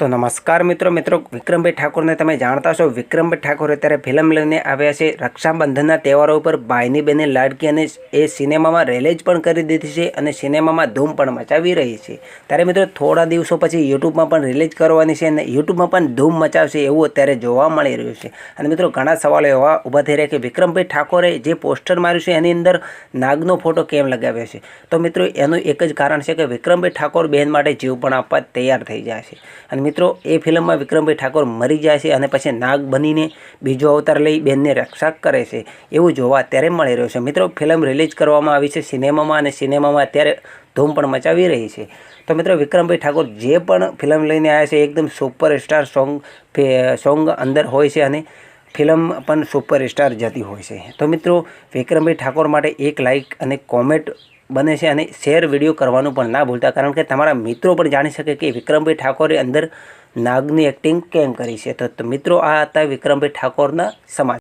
તો નમસ્કાર મિત્રો મિત્રો, વિક્રમભાઈ ઠાકોરને તમે જાણતા છો વિક્રમભાઈ ઠાકોર અત્યારે ફિલ્મ લઈને આવ્યા છે. રક્ષાબંધનના તહેવારો ઉપર ભાઈની બેને લાડકી અને એ સિનેમામાં રિલીઝ પણ કરી દીધી છે અને સિનેમામાં ધૂમ પણ મચાવી રહી છે. ત્યારે મિત્રો, થોડા દિવસો પછી યુટ્યુબમાં પણ રિલીઝ કરવાની છે અને યુટ્યુબમાં પણ ધૂમ મચાવશે એવું અત્યારે જોવા મળી રહ્યું છે. અને મિત્રો, ઘણા સવાલો એવા ઊભા થઈ રહ્યા કે વિક્રમભાઈ ઠાકોરે જે પોસ્ટર માર્યું છે એની અંદર નાગનો ફોટો કેમ લગાવ્યો છે? તો મિત્રો, એનું એક જ કારણ છે કે વિક્રમભાઈ ઠાકોર બહેન માટે જીવ પણ આપવા તૈયાર થઈ જાય છે. અને મિત્રો, એ ફિલ્મમાં વિક્રમભાઈ ઠાકોર મરી જાય છે અને પછી નાગ બનીને બીજો અવતાર લઈ બેનને રક્ષા કરે છે. એવું જોવા અત્યારે મળી રહ્યું છે. મિત્રો, ફિલ્મ રિલીઝ કરવામાં આવી છે સિનેમામાં અને સિનેમામાં અત્યારે ધૂમ પણ મચાવી રહી છે. તો મિત્રો, વિક્રમભાઈ ઠાકોર જે પણ ફિલ્મ લઈને આવ્યા છે, એકદમ સુપર સ્ટાર સોંગ સોંગ અંદર હોય છે અને ફિલ્મ પણ સુપર સ્ટાર જતી હોય છે. તો મિત્રો, વિક્રમભાઈ ઠાકોર માટે એક લાઇક અને કોમેન્ટ બને છે અને શેર વીડિયો કરવાનું પણ ના ભૂલતા, કારણ કે તમારા મિત્રો પણ જાણી શકે કે વિક્રમભાઈ ઠાકોરે અંદર નાગની એક્ટિંગ કેમ કરી છે. તો મિત્રો આ હતા વિક્રમભાઈ ઠાકોરના સમાજ